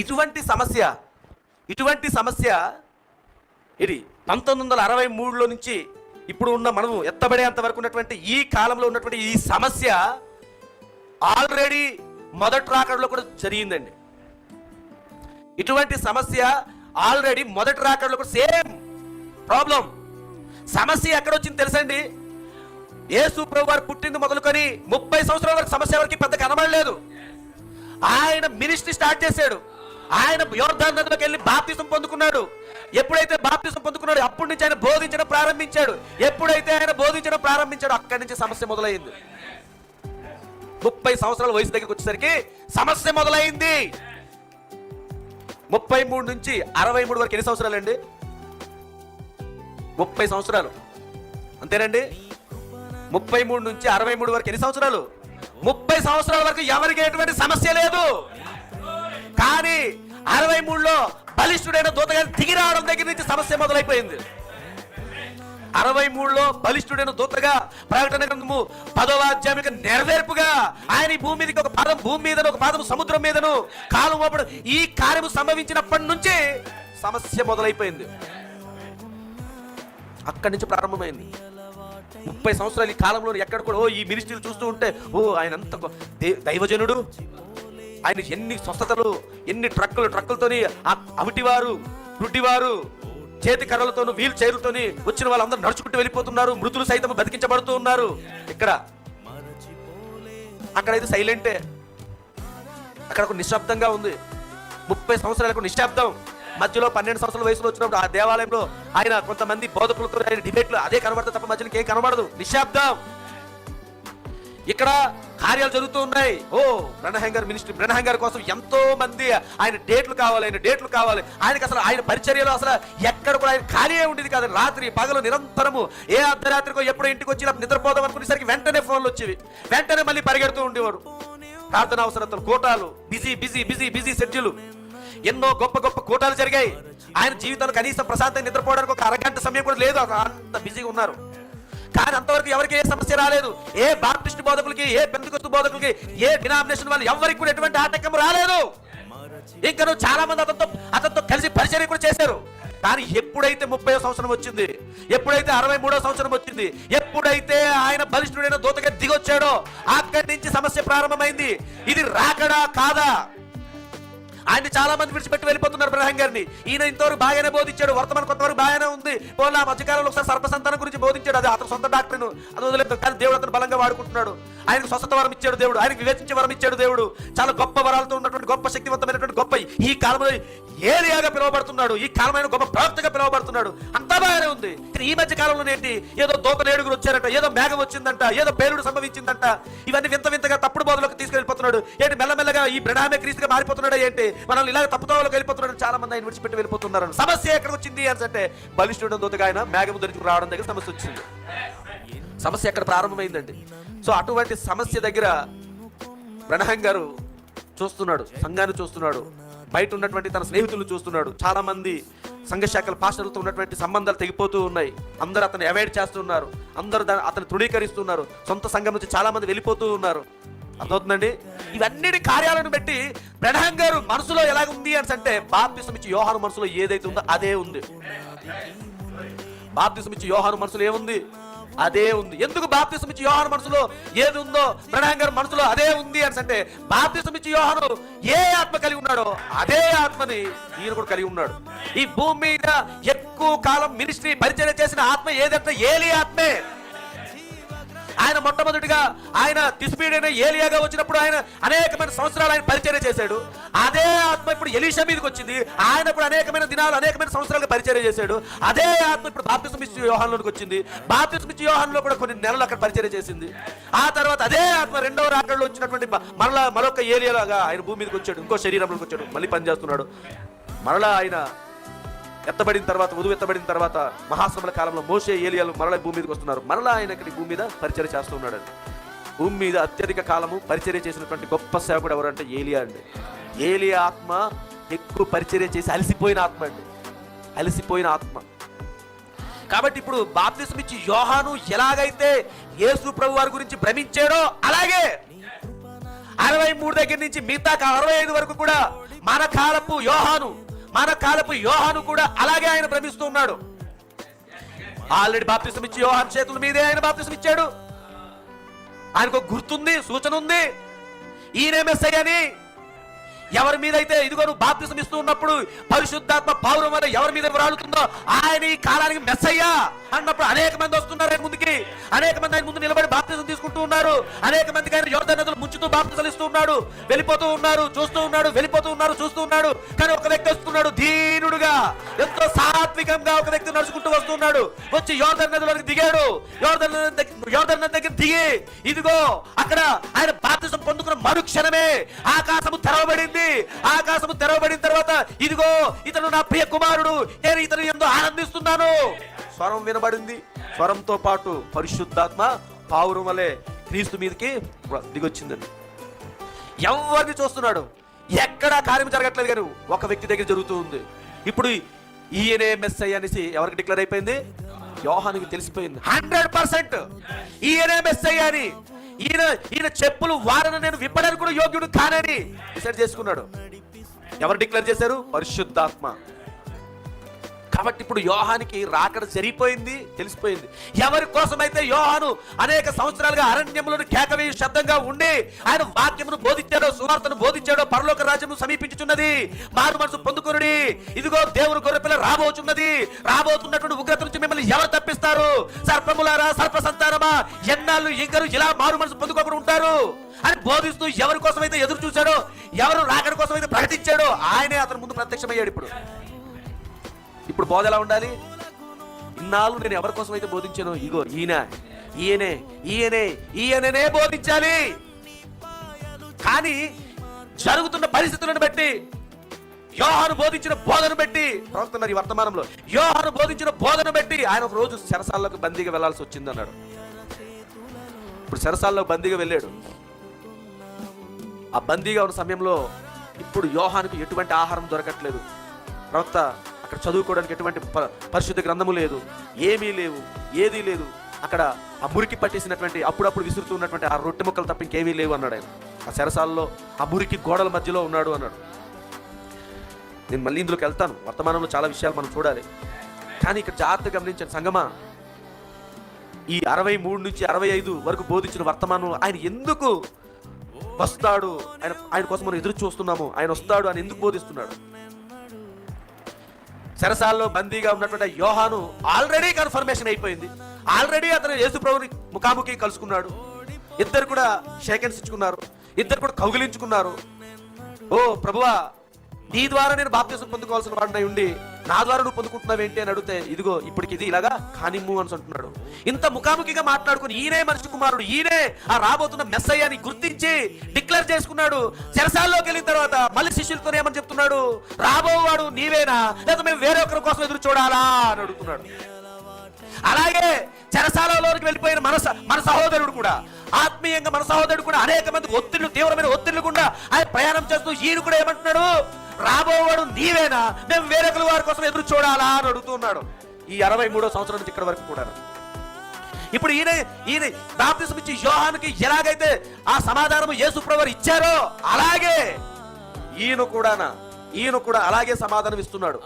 ఇటువంటి సమస్య ఇటువంటి సమస్య ఇది పంతొమ్మిది వందల అరవై మూడులో నుంచి ఇప్పుడు ఉన్న మనము ఎత్తబడేంత వరకు ఉన్నటువంటి ఈ కాలంలో ఉన్నటువంటి ఈ సమస్య ఆల్రెడీ మొదటి రాకడలో కూడా జరిగిందండి. ఇటువంటి సమస్య ఆల్రెడీ మొదటి రాకడలో కూడా సేమ్ ప్రాబ్లం. సమస్య ఎక్కడ వచ్చింది తెలుసండి? యేసు ప్రభు వారు పుట్టింది మొదలుకొని ముప్పై సంవత్సరాల వరకు సమస్య వరకు పెద్ద కనబడలేదు. ఆయన మినిస్ట్రీ స్టార్ట్ చేశాడు. ఆయన యోర్ధాన్ నదిలోకి వెళ్ళి బాప్తిసం పొందుకున్నాడు. ఎప్పుడైతే బాప్తిసం పొందుకున్నాడు అప్పటి నుంచి ఆయన బోధించడం ప్రారంభించాడు. ఎప్పుడైతే ఆయన బోధించడం ప్రారంభించాడు అక్కడి నుంచి సమస్య మొదలైంది. ముప్పై సంవత్సరాల వయసు దగ్గరికి వచ్చేసరికి సమస్య మొదలైంది. ముప్పై మూడు నుంచి అరవై మూడు వరకు ఎన్ని సంవత్సరాలు అండి ముప్పై సంవత్సరాలు. అంతేనండి? ముప్పై మూడు నుంచి అరవై మూడు వరకు ఎన్ని సంవత్సరాలు? ముప్పై సంవత్సరాల వరకు ఎవరికి ఎటువంటి సమస్య లేదు. కానీ అరవై మూడులో బలిష్ఠుడైన దూతగారి దిగి రావడం దగ్గర నుంచి సమస్య మొదలైపోయింది. అరవై మూడులో బలిష్ఠుడైన దూతగా ప్రకటన గ్రంథము పదవ అధ్యాయమిక నెరవేర్పుగా ఆయన భూమి మీదకి ఒక పాదం భూమి మీదను ఒక పాదం సముద్రం మీదను కాలం మోపడు ఈ కార్యము సంభవించినప్పటి నుంచి సమస్య మొదలైపోయింది. అక్కడి నుంచి ప్రారంభమైంది. ముప్పై సంవత్సరాలు ఈ కాలంలో ఎక్కడ కూడా ఓ ఈ మినిస్ట్రీలు చూస్తూ ఉంటే ఓ ఆయన అంత దైవజనుడు ఆయన ఎన్ని స్వస్థతలు ఎన్ని ట్రక్కులు ట్రక్కులతోని ఆ అవిటివారు రుడ్డివారు చేతి కర్రలతోనూ వీల్ చైర్లతోని వచ్చిన వాళ్ళందరూ నడుచుకుంటూ వెళ్ళిపోతున్నారు మృతులు సైతం బతికించబడుతూ ఉన్నారు. ఇక్కడ అక్కడైతే సైలెంటే. అక్కడ ఒక నిశ్శబ్దంగా ఉంది. ముప్పై సంవత్సరాలకు నిశ్శబ్దం. మధ్యలో పన్నెండు సంవత్సరాల వయసులో వచ్చినప్పుడు ఆ దేవాలయంలో ఆయన కొంతమంది బోధకులతో ఆయన డిబేట్లు అదే కనబడతా తప్ప మధ్యలో ఏం కనబడదు. నిశ్శబ్దం. ఇక్కడ కార్యాలు జరుగుతూ ఉన్నాయి. ఓ బ్రహ్మహంగర్ మినిస్ట్రీ బ్రహ్మహంగర్ కోసం ఎంతో మంది ఆయన డేట్లు కావాలి ఆయన డేట్లు కావాలి. ఆయనకి అసలు ఆయన పరిచర్యలో అసలు ఎక్కడ కూడా ఆయన ఖాళీ ఉండేది కాదు. రాత్రి పగలు నిరంతరము ఏ అర్ధరాత్రికో ఎప్పుడో ఇంటికి వచ్చి నిద్రపోదాం అనుకునేసరికి వెంటనే ఫోన్లు వచ్చేవి. వెంటనే మళ్ళీ పరిగెడుతూ ఉండేవాడు. ప్రార్థన అవసరతలు కోటాలు busy busy busy busy schedule. ఎన్నో గొప్ప గొప్ప కూటాలు జరిగాయి. ఆయన జీవితంలో కనీసం ప్రశాంతంగా నిద్రపోవడానికి ఒక అరగంట సమయం కూడా లేదు. అంత బిజీగా ఉన్నారు. కానీ అంతవరకు ఎవరికి ఏ సమస్య రాలేదు. ఏ బాప్టిస్ట్ బోధకులకి ఏ పెందుకొస్తు బోధకులకి ఏ డినామినేషన్ వాళ్ళు ఎవరికి కూడా ఎటువంటి ఆటంకం రాలేదు. ఇంకా నువ్వు చాలా మంది అతనితో అతనితో కలిసి పరిచయం కూడా చేశారు. కానీ ఎప్పుడైతే ముప్పై సంవత్సరం వచ్చింది ఎప్పుడైతే అరవై మూడో సంవత్సరం వచ్చింది ఎప్పుడైతే ఆయన బలిష్ఠుడైన దూతగా దిగొచ్చాడో అక్కడి నుంచి సమస్య ప్రారంభమైంది. ఇది రాకడా కాదా? ఆయన చాలా మంది విడిచిపెట్టి వెళ్ళిపోతున్నారు బ్రహ్మ గారిని. ఈయన ఇంతవరకు బాగానే బోధించాడు. వర్తమానం కొంతవరకు బాగానే ఉంది. పోలా మధ్యకాలంలో ఒకసారి సర్పసంతానం గురించి బోధించాడు. అది అతను సొంత డాక్టర్ను. అది వదిలేదు కానీ దేవుడు అతను బలంగా వాడుకుంటున్నాడు. ఆయనకు స్వస్థత వరం ఇచ్చాడు దేవుడు. ఆయనకు వివేచించే వరం ఇచ్చాడు దేవుడు. చాలా గొప్ప వరాలతో ఉన్నటువంటి గొప్ప శక్తివంతమైనటువంటి గొప్ప ఈ కాలంలో ఏలియాగా పిలువబడుతున్నాడు. ఈ కాలమైన గొప్ప ప్రవక్తగా పిలువబడుతున్నాడు. అంతా బాగానే ఉంది. ఈ మధ్య కాలంలో ఏంటి? ఏదో దోత ఏడుగురు వచ్చారట ఏదో మేఘం వచ్చిందంట ఏదో పేలుడు సంభవించిందంట. ఇవన్నీ వింత వింతగా తప్పుడు బోధలోకి తీసుకెళ్ళిపోతున్నాడు. ఏంటి? మెల్లమెల్లగా ఈ బ్రణామే క్రీస్తుగా మారిపోతున్నాడు ఏంటి? మనల్ని ఇలా తప్పుతోవలోకి వెళ్ళిపోతున్నాడు చాలా మంది ఆయన విడిచిపెట్టి వెళ్ళిపోతున్నారు సమస్య ఎక్కడ వచ్చింది అని అంటే బలిష్ఠుడు దూతగా ఆయన మేఘము ధరించి రావడం దగ్గర సమస్య వచ్చింది. సమస్య ఎక్కడ ప్రారంభమైందండి? సో అటువంటి సమస్య దగ్గర ప్రణహం గారు చూస్తున్నాడు సంఘాన్ని చూస్తున్నాడు బయట ఉన్నటువంటి తన స్నేహితులు చూస్తున్నాడు. చాలా మంది సంఘ శాఖల పాస్టర్లతో ఉన్నటువంటి సంబంధాలు తెగిపోతూ ఉన్నాయి. అందరూ అతను అవాయిడ్ చేస్తున్నారు. అందరూ అతను తృణీకరిస్తున్నారు. సొంత సంఘం నుంచి చాలా మంది వెళ్ళిపోతూ ఉన్నారు. అర్థమవుతుందండి? ఇవన్నీ కార్యాలను బట్టి బ్రహ్మ గారు మనసులో ఎలాగ ఉంది అని అంటే బాప్తిసం ఇచ్చి యోహాను మనసులో ఏదైతే ఉందో అదే ఉంది. బాప్తిసం ఇచ్చి యోహాను మనసులో ఏముంది? అదే ఉంది. ఎందుకు బాప్తిసం ఇచ్చి యోహాను మనసులో ఏది ఉందో ప్రణాయం గారి మనసులో అదే ఉంది అని అంటే బాప్తిసం ఇచ్చి యోహాను ఏ ఆత్మ కలిగి ఉన్నాడో అదే ఆత్మని ఈయన కూడా కలిగి ఉన్నాడు. ఈ భూమి మీద ఎక్కువ కాలం మినిస్ట్రీ పరిచయం చేసిన ఆత్మ ఏదంటే ఏలి ఆత్మే ఆయన మొట్టమొదటిగా ఆయన తిస్పీడైన ఏలియాగా వచ్చినప్పుడు ఆయన అనేకమైన సంవత్సరాలు ఆయన పరిచయం చేశాడు. అదే ఆత్మ ఇప్పుడు ఎలీషా మీదకి వచ్చింది. ఆయన కూడా అనేకమైన దినాలు అనేకమైన సంవత్సరాలు పరిచయం చేశాడు. అదే ఆత్మ ఇప్పుడు బాప్తిసం ఇచ్చి యోహాన్లోకి వచ్చింది. బాప్తిసం ఇచ్చి యోహాన్లో కూడా కొన్ని నెలలు అక్కడ పరిచయం చేసింది. ఆ తర్వాత అదే ఆత్మ రెండవ రాకడలో వచ్చినటువంటి మరలా మరొక ఏరియాలాగా ఆయన భూమి మీదకి వచ్చాడు. ఇంకో శరీరంలోకి వచ్చాడు. మళ్ళీ పనిచేస్తున్నాడు. మరలా ఆయన ఎత్తబడిన తర్వాత వధువు ఎత్తబడిన తర్వాత మహాశ్రమల కాలంలో మోసే ఏలియాలు మరల భూమి మీదకి వస్తున్నారు. మరలా ఆయన ఇక్కడ భూమి మీద పరిచయం చేస్తూ ఉన్నాడు. భూమి మీద అత్యధిక కాలము పరిచర్య చేసినటువంటి గొప్ప సేవకుడు ఎవరంటే ఏలియా అండి. ఏలియా ఆత్మ ఎక్కువ పరిచర్య చేసి అలసిపోయిన ఆత్మ అండి. అలసిపోయిన ఆత్మ. కాబట్టి ఇప్పుడు బాప్తిసం ఇచ్చి యోహాను ఎలాగైతే యేసు ప్రభు వారి గురించి భ్రమించాడో అలాగే అరవై మూడు దగ్గర నుంచి మిగతా అరవై ఐదు వరకు కూడా మన కాలపు యోహాను మన కాలపు యోహాను కూడా అలాగే ఆయన భ్రమిస్తూ ఉన్నాడు. ఆల్రెడీ బాప్తిసం ఇచ్చి యోహాన్ చేతుల మీదే ఆయన బాప్తిసం ఇచ్చాడు. ఆయనకు ఒక గుర్తుంది సూచన ఉంది. ఈయనే మెస్సయ్యని ఎవరి మీద అయితే ఇదిగో నువ్వు బాప్తిసం ఇస్తూ ఉన్నప్పుడు పరిశుద్ధాత్మ పౌరం వల్ల ఎవరి మీద రాలుతుందో ఆయన ఈ కాలానికి మెస్సయ్యా అన్నప్పుడు అనేక మంది వస్తున్నారు ఆయన ముందుకి. అనేక మంది ఆయన ముందు నిలబడి బాప్తిసం తీసుకుంటూ ఉన్నారు. అనేక మందికి ఆయన యోధ నదులు ముంచుతూ బాప్తిసలు ఇస్తూ ఉన్నాడు. వెళ్ళిపోతూ ఉన్నారు చూస్తూ ఉన్నాడు వెళ్ళిపోతూ ఉన్నారు చూస్తూ ఉన్నాడు. కానీ ఒక వ్యక్తి వస్తున్నాడు దీనుడుగా. ఎంతో సాత్వికంగా ఒక వ్యక్తి నడుచుకుంటూ వస్తున్నాడు వచ్చి యోధర్ నదులకు దిగాడు. యోధర్ నది యోధర్ నది దగ్గర దిగి ఇదిగో అక్కడ ఆయన బాప్తిసం పొందుకున్న మరుక్షణమే ఆకాశము తెరవబడింది. ఆకాశము తెరవబడిన తర్వాత ఇదిగో ఇతను నా ప్రియ కుమారుడు. నేను ఇతను ఎంతో ఆనందిస్తున్నాను. స్వరం వినబడింది. స్వరంతో పాటు పరిశుద్ధాత్మ పావురం వలె క్రీస్తు మీదకి దిగొచ్చిందని ఎవరిని చూస్తున్నాడు? ఎక్కడా కార్యం జరగట్లేదు కానీ ఒక వ్యక్తి దగ్గర జరుగుతూ ఉంది. ఇప్పుడు ఈయనే మెస్ అనేసి ఎవరికి డిక్లేర్ అయిపోయింది? యోహానికి తెలిసిపోయింది. హండ్రెడ్ పర్సెంట్ ఈయనే మెస్ అని ఈయన ఈయన చెప్పులు వారను నేను విప్పడానికి కూడా యోగ్యుడు కానని డిసైడ్ చేసుకున్నాడు. ఎవరు డిక్లేర్ చేశారు? పరిశుద్ధాత్మ. కాబట్టి ఇప్పుడు యోహానికి రాకడ జరిగిపోయింది తెలిసిపోయింది. ఎవరి కోసమైతే యోహాను అనేక సంవత్సరాలుగా అరణ్యములను కేకవేయ శబ్దంగా ఉండి ఆయన వాక్యమును బోధించాడో సువార్తను బోధించాడో పరలోక రాజ్యము సమీపించుచున్నది. మారు మనసు పొందుకునుడి. ఇదిగో దేవుని గొర్రెపిల్ల రాబోచున్నది. రాబోతున్నటువంటి ఉగ్రత నుంచి మిమ్మల్ని ఎవరు తప్పిస్తారు? సర్పములారా సర్ప సంతానమా ఎన్నాళ్ళు ఇంకరు ఇలా మారు మనసు పొందుకోకుండా ఉంటారు? అని బోధిస్తూ ఎవరి కోసమైతే ఎదురు చూశాడో ఎవరు రాకడి కోసం అయితే ప్రకటించాడో ఆయనే అతని ముందు ప్రత్యక్షమయ్యాడు ఇప్పుడు. ఇప్పుడు బోధ ఎలా ఉండాలి? ఇన్నాళ్ళు నేను ఎవరి కోసం అయితే బోధించాను? ఇగో ఈయన ఈయనే ఈయనే ఈయననే బోధించాలి. కానీ జరుగుతున్న పరిస్థితులను బట్టి యోహాను బోధించిన బోధన బట్టి ప్రవక్తున్నారు ఈ వర్తమానంలో యోహాను బోధించిన బోధన బట్టి ఆయన ఒక రోజు శరసాల్లోకి బందీగా వెళ్ళాల్సి వచ్చింది అన్నాడు ఇప్పుడు శరసాల్లో బందీగా వెళ్ళాడు. ఆ బందీగా ఉన్న సమయంలో ఇప్పుడు యోహానికి ఎటువంటి ఆహారం దొరకట్లేదు. ప్రవక్త అక్కడ చదువుకోవడానికి ఎటువంటి ప- పరిశుద్ధ గ్రంథము లేదు. ఏమీ లేవు. ఏదీ లేదు. అక్కడ ఆ మురికి పట్టేసినటువంటి అప్పుడప్పుడు విసురుతూ ఉన్నటువంటి ఆ రొట్టె ముక్కలు తప్ప ఇంకేమీ లేవు అన్నాడు ఆయన. ఆ చెరసాల్లో ఆ మురికి గోడల మధ్యలో ఉన్నాడు అన్నాడు. నేను మళ్ళీ ఇందులోకి వెళ్తాను. వర్తమానంలో చాలా విషయాలు మనం చూడాలి. కానీ ఇక్కడ జాగ్రత్తగా గమనించాను సంగమా. ఈ అరవై మూడు నుంచి అరవై ఐదు వరకు బోధించిన వర్తమానం ఆయన ఎందుకు వస్తాడు? ఆయన ఆయన కోసం మనం ఎదురు చూస్తున్నాము. ఆయన వస్తాడు అని ఎందుకు బోధిస్తున్నాడు? చెరసాల్లో బందీగా ఉన్నటువంటి యోహాను ఆల్రెడీ కన్ఫర్మేషన్ అయిపోయింది. ఆల్రెడీ అతను యేసు ప్రభుని ముఖాముఖి కలుసుకున్నాడు. ఇద్దరు కూడా షేకెన్స్ ఇచ్చుకున్నారు ఇద్దరు కూడా కౌగిలించుకున్నారు. ఓ ప్రభువా నీ ద్వారా నేను బాప్తిసం పొందుకోవాల్సిన వాడినై ఉండి నా ద్వారా నువ్వు పొందుకుంటున్నావు ఏంటి అని అడిగితే ఇదిగో ఇప్పటికి ఇది ఇలాగా కానిమ్ము అని అంటున్నాడు ఇంత ముఖాముఖిగా మాట్లాడుకుని ఈయనే మనిషి కుమారుడు ఈయనే ఆ రాబోతున్న మెస్సయ్యని గుర్తించి డిక్లేర్ చేసుకున్నాడు. చెరసాల్లోకి వెళ్ళిన తర్వాత మళ్ళీ శిష్యులతో ఏమని చెప్తున్నాడు? రాబోవాడు నీవేనా? లేదా మేము వేరే ఒకరి కోసం ఎదురు చూడాలా అని అడుగుతున్నాడు. అలాగే చెరసాలలోకి వెళ్ళిపోయిన మన మన సహోదరుడు కూడా ఆత్మీయంగా మన సహోదరుడు కూడా అనేక మంది ఒత్తిళ్ళు తీవ్రమైన ఒత్తిళ్ళు కూడా ఆయన ప్రయాణం చేస్తూ ఈయన కూడా ఏమంటున్నాడు? రాబోవడం నీవేనా? మేము వేరొకరి వారి కోసం ఎదురు చూడాలా అని అడుగుతున్నాడు. ఈ అరవై మూడో సంవత్సరం నుంచి ఇక్కడ వరకు కూడా ఇప్పుడు ఈయన ఈయన బాప్తిసం ఇచ్చి యోహానికి ఎలాగైతే ఆ సమాధానం యేసుప్రభు ఇచ్చారో అలాగే ఈయన కూడానా ఈయన కూడా అలాగే సమాధానం ఇస్తున్నాడు.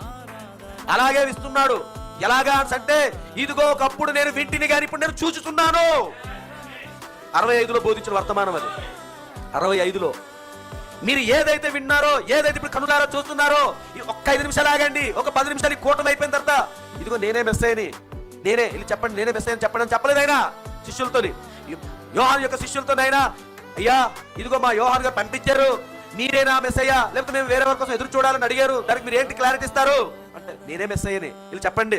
అలాగే ఇస్తున్నాడు. ఎలాగా అంటే ఇదిగో ఒకప్పుడు నేను వింటిని కానీ ఇప్పుడు నేను చూచుతున్నాను. అరవై ఐదులో బోధించిన వర్తమానం అది. అరవై ఐదులో మీరు ఏదైతే విన్నారో ఏదైతే ఇప్పుడు కనులారో చూస్తున్నారో ఒక్క ఐదు నిమిషాలు ఆగండి ఒక పది నిమిషాలు ఈ కూటమి అయిపోయిన తర్వాత ఇదిగో నేనే మెస్ అయ్యని నేనే ఇది చెప్పండి నేనే మెస్ అయ్యని చెప్పండి అని చెప్పలేదు శిష్యులతోని. యోహాన్ యొక్క శిష్యులతోనైనా అయ్యా ఇదిగో మా యోహాన్ గారు పంపించారు మీరేనా మెస్ అయ్యా లేకపోతే మేము వేరే వారి కోసం ఎదురు చూడాలని అడిగారు దానికి మీరు ఏంటి క్లారిటీ ఇస్తారు? అంటే నేనే మెస్ అయ్యని వీళ్ళు చెప్పండి.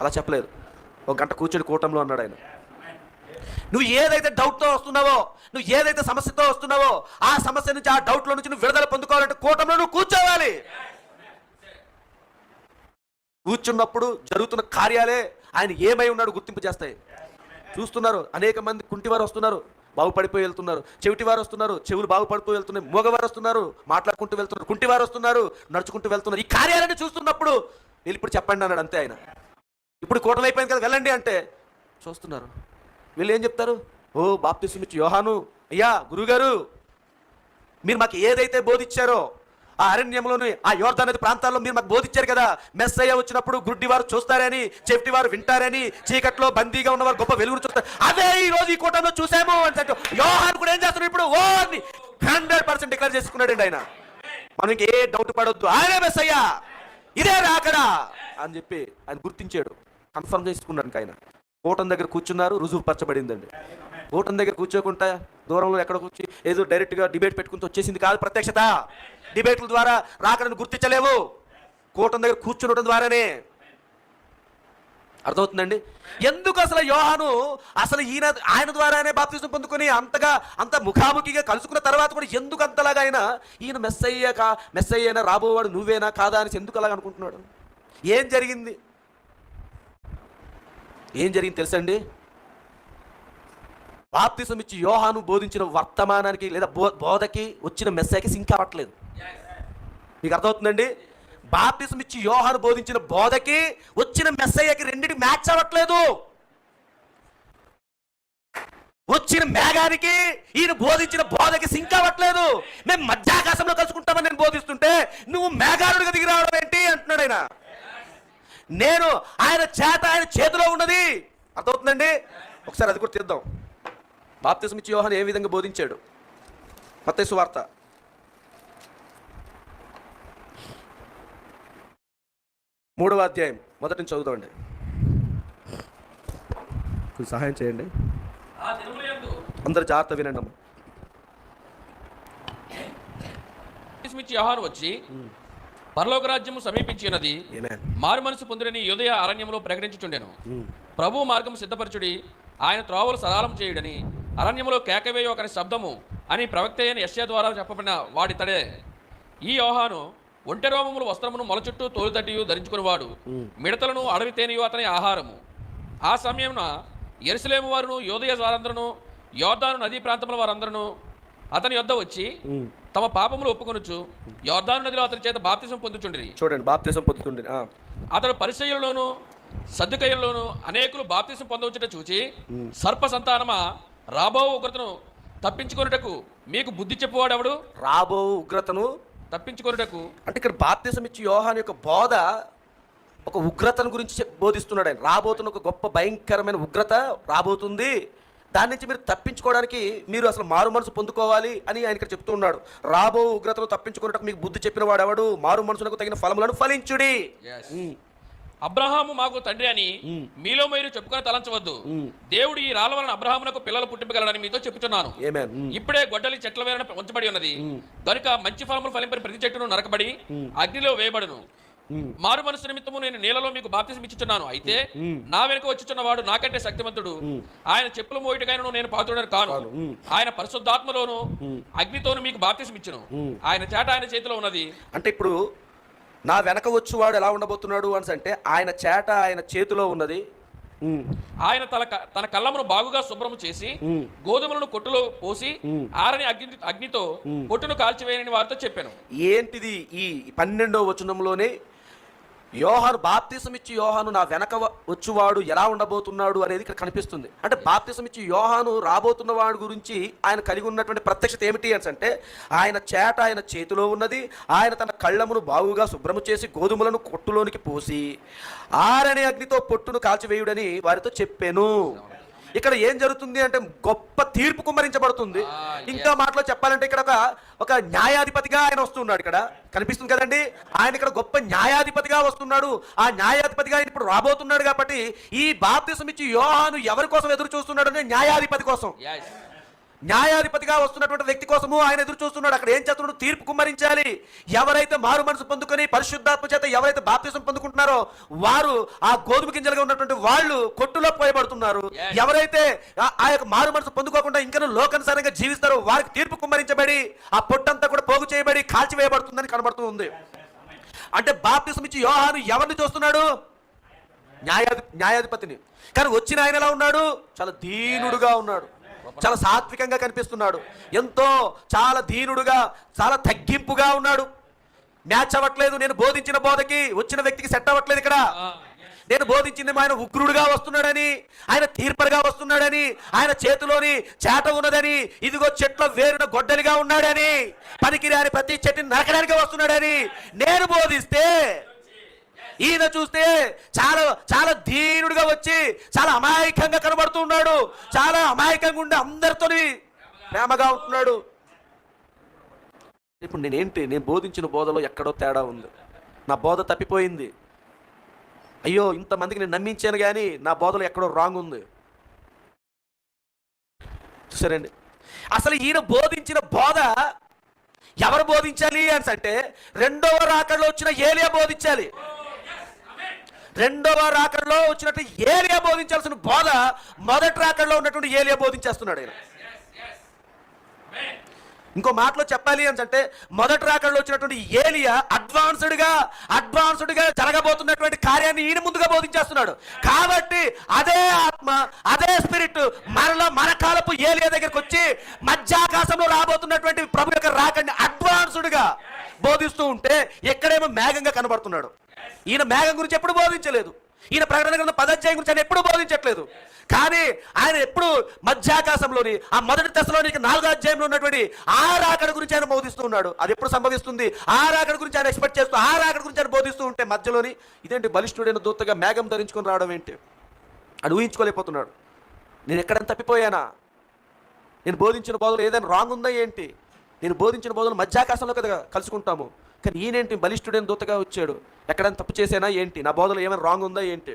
అలా చెప్పలేదు. ఒక గంట కూర్చొని కూటంలో అన్నాడు ఆయన. నువ్వు ఏదైతే డౌట్తో వస్తున్నావో నువ్వు ఏదైతే సమస్యతో వస్తున్నావో ఆ సమస్య నుంచి ఆ డౌట్లో నుంచి నువ్వు విడుదల పొందుకోవాలంటే కూటంలో నువ్వు కూర్చోవాలి. కూర్చున్నప్పుడు జరుగుతున్న కార్యాలే ఆయన ఏమై ఉన్నాడు గుర్తింపు చేస్తాయి. చూస్తున్నారు అనేక మంది కుంటివారు వస్తున్నారు బాగుపడిపోయి వెళ్తున్నారు. చెవిటివారు వస్తున్నారు చెవులు బాగుపడిపోయి వెళ్తున్నాయి. మూగవారు వస్తున్నారు మాట్లాడుకుంటూ వెళ్తున్నారు. కుంటివారు వస్తున్నారు నడుచుకుంటూ వెళ్తున్నారు. ఈ కార్యాలను చూస్తున్నప్పుడు వీళ్ళు ఇప్పుడు చెప్పండి అన్నాడు అంతే ఆయన. ఇప్పుడు కూటమి అయిపోయింది కదా వెళ్ళండి అంటే చూస్తున్నారు. వీళ్ళు ఏం చెప్తారు? ఓ బాప్తిసం ఇచ్చి యోహాను అయ్యా గురుగారు మీరు మాకు ఏదైతే బోధించారో ఆ అరణ్యంలోని ఆ యోర్ధా నది ప్రాంతాల్లో మీరు మాకు బోధించారు కదా మెస్ అయ్య వచ్చినప్పుడు గుడ్డి వారు చూస్తారని చెవిటి వారు వింటారని చీకట్లో బందీగా ఉన్నవారు గొప్ప వెలుగురు చూస్తారు. అదే ఈ రోజు ఈ కూటంలో చూసాము అని యోహాన్ కూడా ఏం చేస్తున్నాడు ఇప్పుడు? ఓ అని హండ్రెడ్ పర్సెంట్ డిక్లేర్ చేసుకున్నాడండి ఆయన. మనకి ఏ డౌట్ పడొద్దు. ఆయనే మెస్ అయ్యా ఇదే రాకడా అని చెప్పి ఆయన గుర్తించాడు. కన్ఫర్మ్ చేసుకున్నాడు ఆయన. కూటం దగ్గర కూర్చున్నారు రుజువు పరచబడిందండి కూటం దగ్గర కూర్చోకుండా దూరంలో ఎక్కడ కూర్చి ఏదో డైరెక్ట్గా డిబేట్ పెట్టుకుంటూ వచ్చేసింది కాదు ప్రత్యక్షత. డిబేట్ల ద్వారా రాకడని గుర్తించలేవు. కూటం దగ్గర కూర్చుండటం ద్వారానే. అర్థమవుతుందండి? ఎందుకు అసలు యోహాను అసలు ఈయన ఆయన ద్వారానే బాప్తిజం పొందుకొని అంతగా అంత ముఖాముఖిగా కలుసుకున్న తర్వాత కూడా ఎందుకు అంతలాగా ఆయన ఈయన మెస్ అయ్యాక మెస్ మెస్సయ్యనా రాబోవాడు నువ్వేనా కాదా అని ఎందుకు అలాగ అనుకుంటున్నాడు? ఏం జరిగింది? ఏం జరిగింది తెలుసండి బాప్తిసం ఇచ్చి యోహాను బోధించిన వర్తమానానికి లేదా బో బోధకి వచ్చిన మెస్సేకి సింక్ అవ్వట్లేదు మీకు అర్థమవుతుందండి? బాప్తిసం ఇచ్చి యోహాను బోధించిన బోధకి వచ్చిన మెస్సయ్యకి రెండింటి మ్యాచ్ అవ్వట్లేదు. వచ్చిన మేఘానికి ఈయన బోధించిన బోధకి సింక్ అవ్వట్లేదు. మేము మధ్యాకాశంలో కలుసుకుంటామని నేను బోధిస్తుంటే నువ్వు మేఘారుడిగా దిగి రావడం ఏంటి? అంటున్నాడు ఆయన. నేను ఆయన చేత ఆయన చేతిలో ఉన్నది. అర్థమవుతుందండి? ఒకసారి అది కూడా తీద్దాం. ఇచ్చి యోహాను ఏ విధంగా బోధించాడు? మత్తయి వార్త. మూడవ అధ్యాయం. మొదటి నుంచి చదువుతామండి కొంచెం సహాయం చేయండి. అందరు జాగ్రత్త వినండి యోహాను వచ్చి పరలోక రాజ్యము సమీపించినది. మారు మనసు పొందిరని యోదయ అరణ్యంలో ప్రకటించుచుండెను. ప్రభు మార్గము సిద్ధపరచుడి ఆయన త్రోవలు సరళం చేయుడని అరణ్యములో కేకవేయ ఒకరి శబ్దము అని ప్రవక్త అయిన యశ్య ద్వారా చెప్పబడిన వాడి తడే. ఈ యోహాను ఒంటె రోమములు వస్త్రమును మొల చుట్టూ తోలుతట్టియు ధరించుకునేవాడు. మిడతలను అడవి తేనియు అతని ఆహారము. ఆ సమయమున ఎరుసలేము వారును యోదయ వారందరూ యోర్దాను నదీ ప్రాంతముల వారందరూ అతని యొద్ద వచ్చి తమ పాపములు ఒప్పుకొనుచు యోర్దాను నదిలో అతని చేత బాప్తిసం పొందుచుండిరి. చూడండి బాప్తిసం పొందుతుండే ఆ. అతడు పరిచయులలోను సర్దుకయ్యల్లోను అనేకులు బాప్తిసం పొందవచ్చుట చూచి సర్ప సంతానమా రాబో ఉగ్రతను తప్పించుకొనుటకు మీకు బుద్ధి చెప్పువాడెవడు? రాబో ఉగ్రతను తప్పించుకొనుటకు. అంటే ఇక్కడ బాప్తిసం ఇచ్చి యోహాన్ యొక్క బోధ ఒక ఉగ్రతను గురించి బోధిస్తున్నాడు ఆయన. రాబోతున్న ఒక గొప్ప భయంకరమైన ఉగ్రత రాబోతుంది. దాని నుంచి మీరు తప్పించుకోవడానికి మీరు అసలు మారు మనసు పొందుకోవాలి అని ఆయన ఇక్కడ చెప్తూ ఉన్నాడు. రాబో ఉగ్రతను తప్పించుకున్నట్టు మీకు బుద్ధి చెప్పిన వాడెవడు? మారు మనసులకు తగిన ఫలములను ఫలించుడి. అబ్రహాము మాకు తండ్రి అని మీలో మీరు చెప్పుకొని తలంచవద్దు. దేవుడు ఈ రాళ్ళ వలన అబ్రహామునకు పిల్లలు పుట్టింపగలడని మీతో చెప్పుచున్నాను. Amen. ఉమ్, ఇప్పుడే గొడ్డలి చెట్ల వేరన ఉంచబడి ఉన్నది. కనుక మంచి ఫలములు ఫలింపని ప్రతి చెట్టును నరకబడి అగ్నిలో వేయబడును. మారు మనసు నిమిత్తము నేను నీళ్ళలో మీకు బాప్తిసం ఇచ్చుచున్నాను. అయితే నా వెనుక వచ్చుచున్న వాడు నాకంటే శక్తివంతుడు. ఆయన చెప్పులు మోయిటకైనను నేను పాత్రుడని కాను. ఆయన పరిశుద్ధాత్మలోను అగ్నితోను మీకు బాప్తిసం ఇచ్చును. ఆయన చేట ఆయన చేతిలో ఉన్నది. అంటే ఇప్పుడు నా వెనక వచ్చేవాడు ఎలా ఉండబోతున్నాడు అని అంటే ఆయన చేట ఆయన చేతిలో ఉన్నది. ఆయన తన తన కళ్ళమును బాగుగా శుభ్రము చేసి గోధుమలను కొట్టులో పోసి ఆరని అగ్ని అగ్నితో కొట్టును కాల్చివేయని వారితో చెప్పాను. ఏంటిది ఈ పన్నెండో వచనంలోనే యోహాను బాప్తిసం ఇచ్చి యోహాను నా వెనక వ- వచ్చువాడు ఎలా ఉండబోతున్నాడు అనేది ఇక్కడ కనిపిస్తుంది. అంటే బాప్తిసం ఇచ్చి యోహాను రాబోతున్న వాడి గురించి ఆయన కలిగి ఉన్నటువంటి ప్రత్యక్షత ఏమిటి అని అంటే ఆయన చేట ఆయన చేతిలో ఉన్నది ఆయన తన కళ్ళమును బాగుగా శుభ్రము చేసి గోధుమలను కొట్టులోనికి పోసి ఆరని అగ్నితో పొట్టును కాల్చివేయుడని వారితో చెప్పాను. ఇక్కడ ఏం జరుగుతుంది అంటే గొప్ప తీర్పు కుమ్మరించబడుతుంది. ఇంకా మాటలో చెప్పాలంటే ఇక్కడ ఒక ఒక న్యాయాధిపతిగా ఆయన వస్తున్నాడు ఇక్కడ. కనిపిస్తుంది కదండి? ఆయన ఇక్కడ గొప్ప న్యాయాధిపతిగా వస్తున్నాడు. ఆ న్యాయాధిపతిగా ఆయన ఇప్పుడు రాబోతున్నాడు కాబట్టి ఈ బాప్తిసం ఇచ్చి యోహాను ఎవరి కోసం ఎదురు చూస్తున్నాడు అంటే న్యాయాధిపతి కోసం. న్యాయాధిపతిగా వస్తున్నటువంటి వ్యక్తి కోసము ఆయన ఎదురు చూస్తున్నాడు. అక్కడ ఏం చేస్తున్నాడు తీర్పు కుమ్మరించాలి. ఎవరైతే మారు మనసు పొందుకొని పరిశుద్ధాత్మ చేత ఎవరైతే బాప్తిసం పొందుకుంటున్నారో వారు ఆ గోధుమ గింజలుగా ఉన్నటువంటి వాళ్ళు కొట్టులో పోయబడుతున్నారు. ఎవరైతే ఆ- ఆ యొక్క మారు మనసు పొందుకోకుండా ఇంకా లోకానుసారంగా జీవిస్తారో వారికి తీర్పు కుమ్మరించబడి ఆ పొట్టంతా కూడా పోగు చేయబడి కాల్చివేయబడుతుందని కనబడుతూ ఉంది. అంటే బాప్తిసం ఇచ్చి యోహాను ఎవరిని చూస్తున్నాడు? న్యాయాధి న్యాయాధిపతిని. కానీ వచ్చిన ఆయన ఎలా ఉన్నాడు? చాలా దీనుడుగా ఉన్నాడు. చాలా సాత్వికంగా కనిపిస్తున్నాడు. ఎంతో చాలా దీనుడుగా చాలా తగ్గింపుగా ఉన్నాడు. మ్యాచ్ అవ్వట్లేదు నేను బోధించిన బోధకి వచ్చిన వ్యక్తికి సెట్ అవ్వట్లేదు ఇక్కడ. నేను బోధించింది ఆయన ఉగ్రుడుగా వస్తున్నాడని ఆయన తీర్పరిగా వస్తున్నాడని ఆయన చేతిలోని చేట ఉన్నదని ఇదిగో చెట్ల వేరున గొడ్డలిగా ఉన్నాడని పనికిరాని ప్రతి చెట్టుని నరకడానికి వస్తున్నాడని నేను బోధిస్తే ఈయన చూస్తే చాలా చాలా దీనుడిగా వచ్చి చాలా అమాయకంగా కనబడుతున్నాడు. చాలా అమాయకంగా ఉండి అందరితోని ప్రేమగా ఉంటున్నాడు. ఇప్పుడు నేనేంటి? నేను బోధించిన బోధలో ఎక్కడో తేడా ఉంది. నా బోధ తప్పిపోయింది. అయ్యో ఇంతమందికి నేను నమ్మించాను కానీ నా బోధలో ఎక్కడో రాంగ్ ఉంది. చూసారండి అసలు ఈయన బోధించిన బోధ ఎవరు బోధించాలి అని అంటే రెండవ రాకడలో వచ్చిన ఏలియా బోధించాలి. రెండవ రాకడలో వచ్చినట్టు ఏలియా బోధించాల్సిన బోధ మొదటి రాకడలో ఉన్నటువంటి ఏలియా బోధించేస్తున్నాడు ఆయన. ఇంకో మాటలో చెప్పాలి అని అంటే మొదటి రాకడలో వచ్చినటువంటి ఏలియా అడ్వాన్స్డ్గా అడ్వాన్స్డ్గా గా జరగబోతున్నటువంటి కార్యాన్ని ఈయన ముందుగా బోధించేస్తున్నాడు. కాబట్టి అదే ఆత్మ అదే స్పిరిట్ మరలా మన కాలపు ఏలియా దగ్గరికి వచ్చి మధ్యాకాశంలో రాబోతున్నటువంటి ప్రభు యొక్క రాకండి అడ్వాన్స్డ్గా బోధిస్తూ ఉంటే ఎక్కడేమో మేఘంగా కనబడుతున్నాడు. ఈయన మేఘం గురించి ఎప్పుడు బోధించలేదు. ఈయన ప్రకటన గ్రంథం పదధ్యాయం గురించి ఆయన ఎప్పుడు బోధించట్లేదు. కానీ ఆయన ఎప్పుడు మధ్యాకాశంలోని ఆ మొదటి దశలోని నాలుగో అధ్యాయంలో ఉన్నటువంటి ఆ రాకడ గురించి ఆయన బోధిస్తూ ఉన్నాడు. అది ఎప్పుడు సంభవిస్తుంది? ఆ రాకడ గురించి ఆయన ఎక్స్పెక్ట్ చేస్తూ ఆ రాకడ గురించి ఆయన బోధిస్తూ ఉంటే మధ్యలోని ఇదేంటి బలిష్ఠుడైన దూతగా మేఘం ధరించుకొని రావడం ఏంటి? అది ఊహించుకోలేకపోతున్నాడు. నేను ఎక్కడ తప్పిపోయానా? నేను బోధించిన బోధలు ఏదైనా రాంగ్ ఉందా ఏంటి? నేను బోధించిన బోధలు మధ్యాకాశంలో కదా కలుసుకుంటాము. కానీ ఈయనేంటి బలిష్ఠుడైన దూతగా వచ్చాడు? ఎక్కడైనా తప్పు చేసేనా ఏంటి? నా బోధలో ఏమైనా రాంగ్ ఉందా ఏంటి?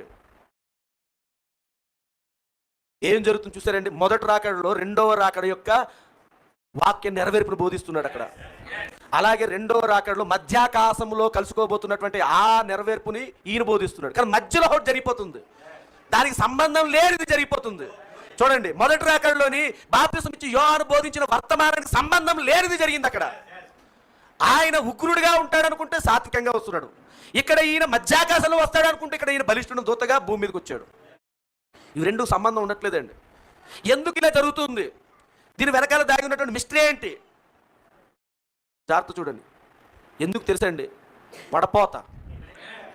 ఏం జరుగుతుంది చూసారండి మొదటి రాకడలో రెండవ రాకడ యొక్క వాక్య నెరవేర్పును బోధిస్తున్నాడు అక్కడ. అలాగే రెండవ రాకడలో మధ్యాకాశంలో కలుసుకోబోతున్నటువంటి ఆ నెరవేర్పుని ఈయన బోధిస్తున్నాడు. కానీ మధ్యలో ఒకటి జరిగిపోతుంది. దానికి సంబంధం లేనిది జరిగిపోతుంది. చూడండి మొదటి రాకడలోని బాప్తిసం ఇచ్చి యోహాను బోధించిన వర్తమానానికి సంబంధం లేనిది జరిగింది అక్కడ. ఆయన ఉగ్రుడిగా ఉంటాడు అనుకుంటే సాత్వికంగా వస్తున్నాడు. ఇక్కడ ఈయన మధ్యాకాశంలో వస్తాడు అనుకుంటే ఇక్కడ ఈయన బలిష్ఠుడు దూతగా భూమి మీదకి వచ్చాడు. ఇవి రెండు సంబంధం ఉండట్లేదండి. ఎందుకు ఇలా జరుగుతుంది? దీని వెనకాల దాగి ఉన్నటువంటి మిస్టరీ ఏంటి? జాగ్రత్త చూడండి. ఎందుకు తెలుసండి? వడపోత.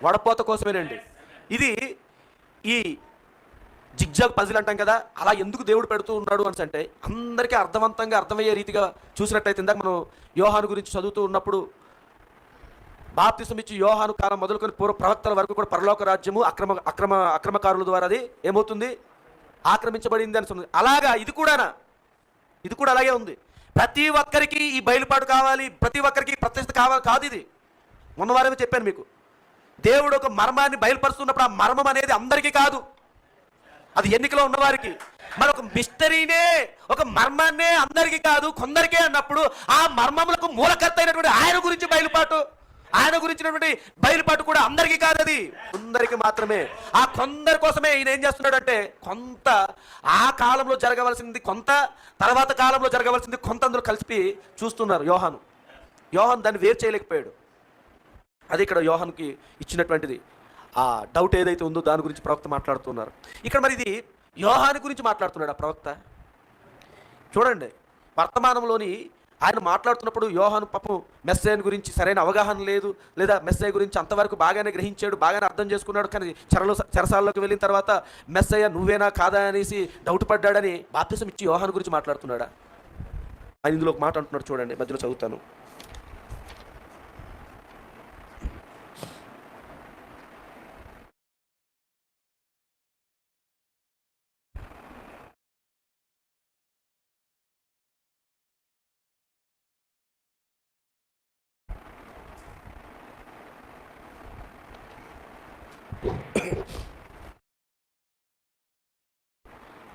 వడపోత కోసమేనండి. ఇది ఈ జిగ్జాగ్ పజిల్ అంటాం కదా అలా ఎందుకు దేవుడు పెడుతూ ఉన్నాడు అని అంటే అందరికీ అర్థవంతంగా అర్థమయ్యే రీతిగా చూసినట్టయితే ఇందాక మనం యోహాను గురించి చదువుతూ ఉన్నప్పుడు బాప్తిసం ఇచ్చి యోహాను కాలం మొదలుకొని పూర్వ ప్రవక్తల వరకు కూడా పరలోక రాజ్యము అక్రమ అక్రమ అక్రమకారుల ద్వారా అది ఏమవుతుంది? ఆక్రమించబడింది అని అలాగా ఇది కూడానా? ఇది కూడా అలాగే ఉంది. ప్రతి ఒక్కరికి ఈ బయలుపాటు కావాలి ప్రతి ఒక్కరికి ప్రత్యక్షత కావాలి కాదు ఇది. మొన్న వారమే చెప్పాను మీకు. దేవుడు ఒక మర్మాన్ని బయలుపరుస్తున్నప్పుడు ఆ మర్మం అనేది అందరికీ కాదు. అది ఎన్నికలో ఉన్నవారికి. మరి ఒక మిస్టరీనే ఒక మర్మాన్నే అందరికీ కాదు కొందరికే అన్నప్పుడు ఆ మర్మములకు మూలకర్త అయినటువంటి ఆయన గురించి బయలుపాటు. ఆయన గురించినటువంటి బయలుపాటు కూడా అందరికీ కాదు అది కొందరికి మాత్రమే. ఆ కొందరి కోసమే ఈయన ఏం చేస్తున్నాడంటే కొంత ఆ కాలంలో జరగవలసింది కొంత తర్వాత కాలంలో జరగవలసింది కొంత అందులో కలిపి చూస్తున్నారు యోహాను. యోహాన్ దాన్ని వేరు చేయలేకపోయాడు. అది ఇక్కడ యోహాన్కి ఇచ్చినటువంటిది. ఆ డౌట్ ఏదైతే ఉందో దాని గురించి ప్రవక్త మాట్లాడుతున్నారు ఇక్కడ మరి ఇది యోహాని గురించి మాట్లాడుతున్నాడు ఆ ప్రవక్త? చూడండి వర్తమానంలోని ఆయన మాట్లాడుతున్నప్పుడు యోహాను పాపం మెస్సేజ్ గురించి సరైన అవగాహన లేదు లేదా మెస్సయ్య గురించి అంతవరకు బాగానే గ్రహించాడు బాగానే అర్థం చేసుకున్నాడు కానీ చెరలో చెరసాల్లోకి వెళ్ళిన తర్వాత మెస్సయ్య నువ్వేనా కాదా అనేసి డౌట్ పడ్డాడని బాప్తిసం ఇచ్చి యోహాను గురించి మాట్లాడుతున్నాడా? ఆయన ఇందులో ఒక మాట అంటున్నాడు చూడండి మధ్యలో చదువుతాను.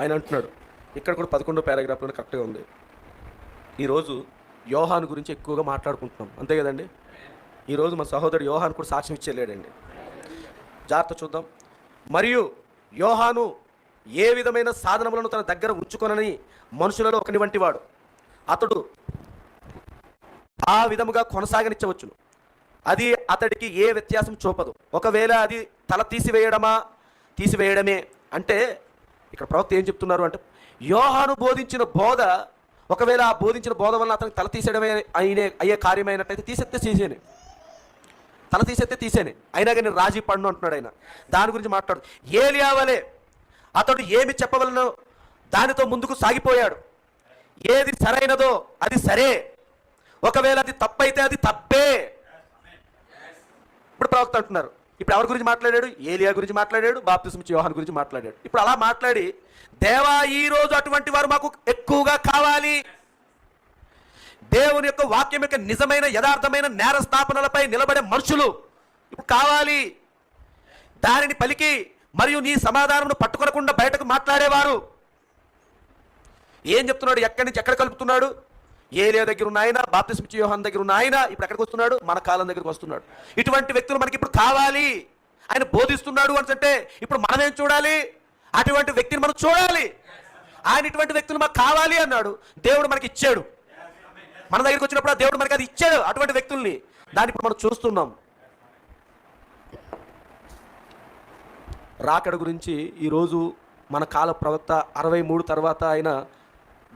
ఆయన అంటున్నాడు. ఇక్కడ కూడా పదకొండో పారాగ్రాఫ్లో కరెక్ట్గా ఉంది. ఈరోజు యోహాను గురించి ఎక్కువగా మాట్లాడుకుంటున్నాం. అంతే కదండి? ఈరోజు మా సహోదరుడు యోహాన్ కూడా సాక్ష్యం ఇచ్చేలేడండి. జాగ్రత్త చూద్దాం. మరియు యోహాను ఏ విధమైన సాధనములను తన దగ్గర ఉంచుకొనని మనుషులలో ఒకని వంటివాడు అతడు ఆ విధముగా కొనసాగనిచ్చవచ్చును. అది అతడికి ఏ వ్యత్యాసం చూపదు. ఒకవేళ అది తల తీసివేయడమా? తీసివేయడమే. అంటే ఇక్కడ ప్రవక్త ఏం చెప్తున్నారు అంటే యోహాను బోధించిన బోధ ఒకవేళ ఆ బోధించిన బోధ వల్ల అతనికి తల తీసేయడమే అయినే అయ్యే కార్యమైనట్టయితే తీసేస్తే తీసేయని. తల తీసేస్తే తీసేనే అయినా కానీ రాజీ పడను అంటున్నాడు ఆయన. దాని గురించి మాట్లాడు. ఏలియా వలె అతడు ఏమి చెప్పవలనో దానితో ముందుకు సాగిపోయాడు. ఏది సరైనదో అది సరే. ఒకవేళ అది తప్పైతే అది తప్పే. ఇప్పుడు ప్రవక్త అంటున్నారు. ఇప్పుడు ఎవరి గురించి మాట్లాడాడు? ఏలియా గురించి మాట్లాడాడు? బాప్తిస్మ యోహాన్ గురించి మాట్లాడాడు. ఇప్పుడు అలా మాట్లాడి దేవా ఈ రోజు అటువంటి వారు మాకు ఎక్కువగా కావాలి. దేవుని యొక్క వాక్యం యొక్క నిజమైన యథార్థమైన నేర స్థాపనలపై నిలబడే మనుషులు ఇప్పుడు కావాలి. దానిని పలికి మరియు నీ సమాధానమును పట్టుకొనకుండా బయటకు మాట్లాడేవారు. ఏం చెప్తున్నాడు? ఎక్కడి నుంచి ఎక్కడ కలుపుతున్నాడు? ఏరియా దగ్గర ఉన్న ఆయన బాప్తిస్మిచ్చి యోహాన్ దగ్గర ఉన్న ఆయన ఇప్పుడు ఎక్కడికి వస్తున్నాడు? మన కాలం దగ్గరికి వస్తున్నాడు. ఇటువంటి వ్యక్తులు మనకి ఇప్పుడు కావాలి. ఆయన బోధిస్తున్నాడు అని అంటే ఇప్పుడు మనం ఏం చూడాలి? అటువంటి వ్యక్తిని మనం చూడాలి. ఆయన ఇటువంటి వ్యక్తులు మాకు కావాలి అన్నాడు. దేవుడు మనకి ఇచ్చాడు. మన దగ్గరికి వచ్చినప్పుడు దేవుడు మనకి అది ఇచ్చాడు అటువంటి వ్యక్తుల్ని. దాన్ని ఇప్పుడు మనం చూస్తున్నాం. రాకడ గురించి ఈరోజు మన కాల ప్రవక్త అరవై మూడు తర్వాత ఆయన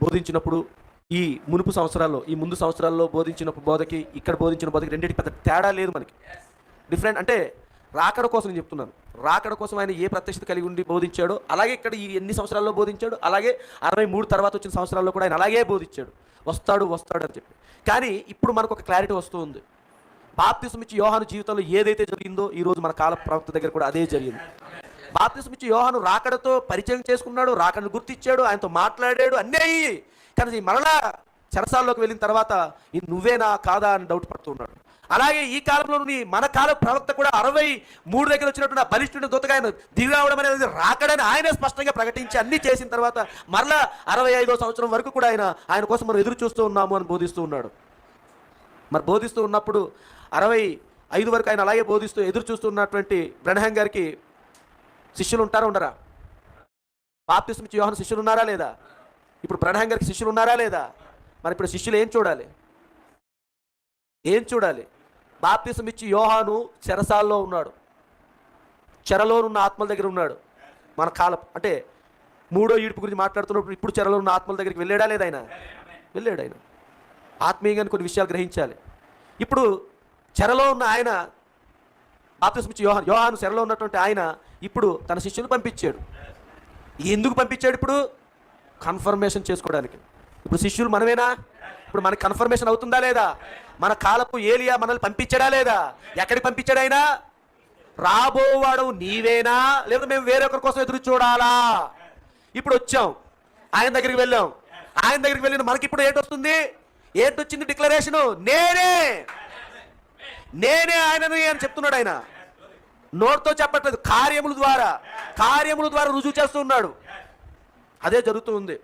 బోధించినప్పుడు ఈ మునుపు సంవత్సరాల్లో ఈ ముందు సంవత్సరాల్లో బోధించిన బోధకి ఇక్కడ బోధించిన బోధకి రెండింటి పెద్ద తేడా లేదు మనకి. డిఫరెంట్ అంటే రాకడ కోసం నేను చెప్తున్నాను. రాకడ కోసం ఆయన ఏ ప్రత్యక్షత కలిగి ఉండి బోధించాడో అలాగే ఇక్కడ ఈ ఎన్ని సంవత్సరాల్లో బోధించాడు అలాగే అరవై మూడు తర్వాత వచ్చిన సంవత్సరాల్లో కూడా ఆయన అలాగే బోధించాడు. వస్తాడు వస్తాడు అని చెప్పి. కానీ ఇప్పుడు మనకు ఒక క్లారిటీ వస్తూ ఉంది. బాప్తిసం ఇచ్చి యోహాను జీవితంలో ఏదైతే జరిగిందో ఈ రోజు మన కాల ప్రవక్త దగ్గర కూడా అదే జరిగింది. బాప్తిసం ఇచ్చి యోహాను రాకడతో పరిచయం చేసుకున్నాడు రాకడను గుర్తిచ్చాడు ఆయనతో మాట్లాడాడు అన్నీ తనది మరలా చెరసాల్లోకి వెళ్ళిన తర్వాత ఇది నువ్వేనా కాదా అని డౌట్ పడుతున్నాడు అలాగే ఈ కాలంలోని మన కాల ప్రవక్త కూడా అరవై మూడు దగ్గర వచ్చినటువంటి బలిష్ఠుడి దూతగా ఆయన దిగి రావడం అనేది రాకడని ఆయనే స్పష్టంగా ప్రకటించి అన్ని చేసిన తర్వాత మరలా అరవై ఐదో సంవత్సరం వరకు కూడా ఆయన ఆయన కోసం మనం ఎదురు చూస్తూ ఉన్నాము అని బోధిస్తూ ఉన్నాడు. మరి బోధిస్తూ ఉన్నప్పుడు అరవై ఐదు వరకు ఆయన అలాగే బోధిస్తూ ఎదురు చూస్తున్నటువంటి బ్రహ్మ గారికి శిష్యులు ఉంటారా ఉండరా? బాప్తిస్మ ఇచ్చి శిష్యులు ఉన్నారా లేదా? ఇప్పుడు బ్రహ్మ గారికి శిష్యులు ఉన్నారా లేదా? మరి ఇప్పుడు శిష్యులు ఏం చూడాలి? ఏం చూడాలి? బాప్తిసం ఇచ్చి యోహాను చెరసాల్లో ఉన్నాడు. చెరలో ఉన్న ఆత్మల దగ్గర ఉన్నాడు. మన కాలం అంటే మూడో ఈడుపు గురించి మాట్లాడుతున్నప్పుడు ఇప్పుడు చెరలో ఉన్న ఆత్మల దగ్గరికి వెళ్ళాడా లేదా ఆయన? వెళ్ళాడు ఆయన. ఆత్మీయంగా కొన్ని విషయాలు గ్రహించాలి. ఇప్పుడు చెరలో ఉన్న ఆయన బాప్తిస్మిచ్చి ఇచ్చి యోహాను చెరలో ఉన్నటువంటి ఆయన ఇప్పుడు తన శిష్యుని పంపించాడు. ఎందుకు పంపించాడు ఇప్పుడు? కన్ఫర్మేషన్ చేసుకోవడానికి. ఇప్పుడు శిష్యులు మనమేనా? ఇప్పుడు మనకి కన్ఫర్మేషన్ అవుతుందా లేదా? మన కాలపు ఏలియా మనల్ని పంపించడా లేదా? ఎక్కడికి పంపించాడు రాబోవాడు నీవేనా? లేదా మేము వేరొకరి కోసం ఎదురు చూడాలా? ఇప్పుడు వచ్చాం. ఆయన దగ్గరికి వెళ్ళాం. ఆయన దగ్గరికి వెళ్ళిన మనకి ఇప్పుడు ఏంటి వస్తుంది? ఏంటి వచ్చింది డిక్లరేషన్ నేనే! నేనే ఆయనని అని చెప్తున్నాడు ఆయన. నోటితో చెప్పట్లేదు. కార్యముల ద్వారా. కార్యముల ద్వారా రుజువు చేస్తున్నాడు అదే జరుగుతూ ఉంది.